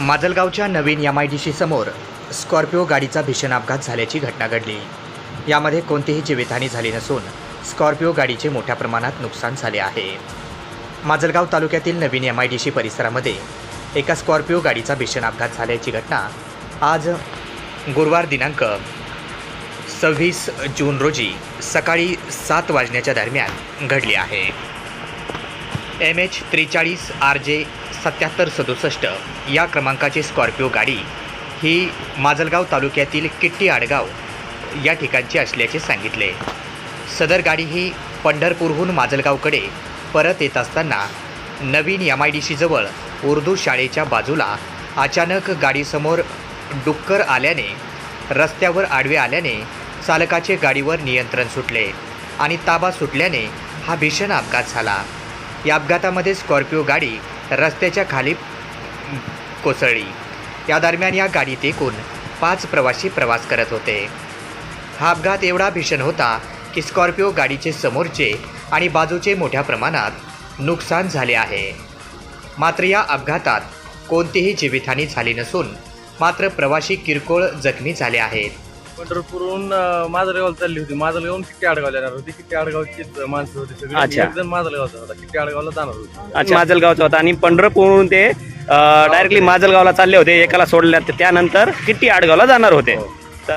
माजलगावच्या Naveen M I D C Scorpio Scorpio गाडीचा भीषण अपघात झाल्याची घटना घडली. यामध्ये कोणतीही जीवितहानी झाली नसून स्कॉर्पिओ गाडीचे मोठ्या प्रमाणात नुकसान झाले आहे. माजलगाव तालुक्यातील नवीन एम आय डी सी परिसरामध्ये एका स्कॉर्पिओ गाडीचा भीषण अपघात झाल्याची घटना आज गुरुवार दिनांक सव्वीस जून रोजी सकाळी सात वाजण्याच्या दरम्यान घडली आहे. एम एच त्रेचाळीस आर जे सत्याहत्तर सदुसष्ट या क्रमांकाची स्कॉर्पिओ गाडी ही माजलगाव तालुक्यातील किट्टी आडगाव या ठिकाणची असल्याचे सांगितले. सदर गाडी ही पंढरपूरहून माजलगावकडे परत येत असताना नवीन एम आय डी सीजवळ उर्दू शाळेच्या बाजूला अचानक गाडीसमोर डुक्कर आल्याने रस्त्यावर आडवे आल्याने चालकाचे गाडीवर नियंत्रण सुटले आणि ताबा सुटल्याने हा भीषण अपघात झाला. या अपघातामध्ये स्कॉर्पिओ गाडी रस्त्याच्या खाली कोसळली. या दरम्यान या गाडीत एकूण पाच प्रवासी प्रवास करत होते. हा अपघात एवढा भीषण होता की स्कॉर्पिओ गाडीचे समोरचे आणि बाजूचे मोठ्या प्रमाणात नुकसान झाले आहे. मात्र या अपघातात कोणतीही जीवितहानी झाली नसून मात्र प्रवासी किरकोळ जखमी झाले आहेत. पंढरपूरहून माजलगाव चालली होती. माजलगावून किती आडगाव जाणार होती? किती आडगावची माणसं होती सगळी. एक जण माजलगावचा होता. किती आडगावला जाणार होती? अच्छा माजलगावचा होता. आणि पंढरपूरहून ते डायरेक्टली माजलगावला चालले होते. एकाला सोडल्यात त्यानंतर किती आडगावला जाणार होते? हो. तर